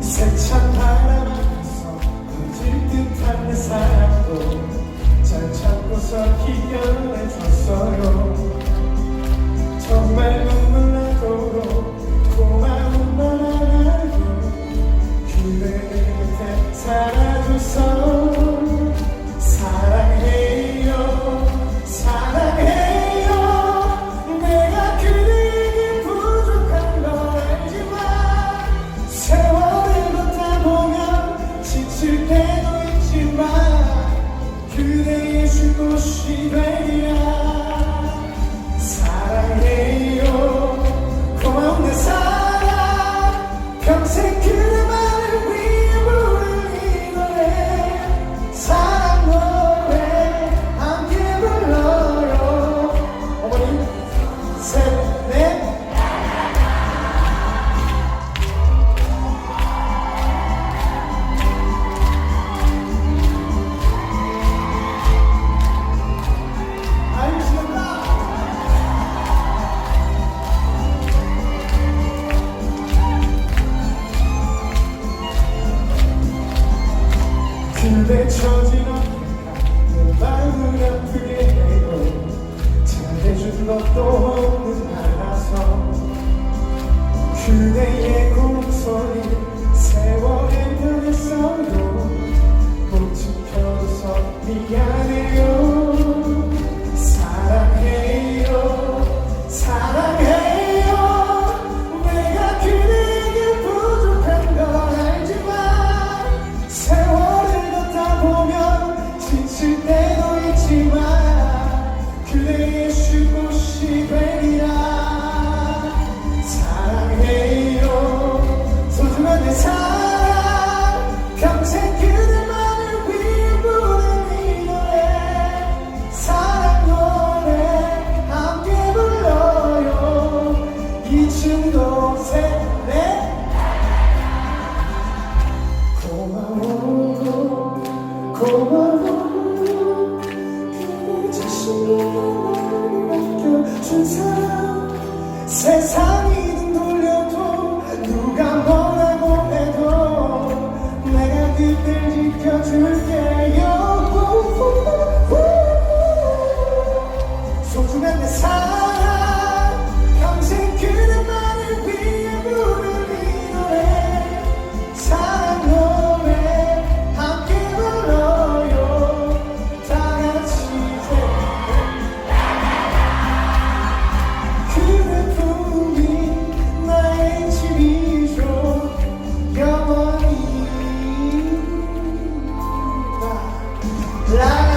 세찬 바람 안에서 거질 듯한 내 사랑도 잘 참고서 기겨내줬어요 정말 눈물 나도록 고마운 말 하나요 기회 끝에 살아줬어요 she made 그래도 잊지 마라 그대의 슈곳이 되리라. 사랑해요. 소중한 내 사랑. 평생 그대만을 위해 부른 이 노래 사랑 노래 함께 불러요. 이층 동생 내 고마워 고마워. 멈춘 사람 세상이든 돌려도 누가 뭐라고 해도 내가 그들 지켜줄게. Yeah.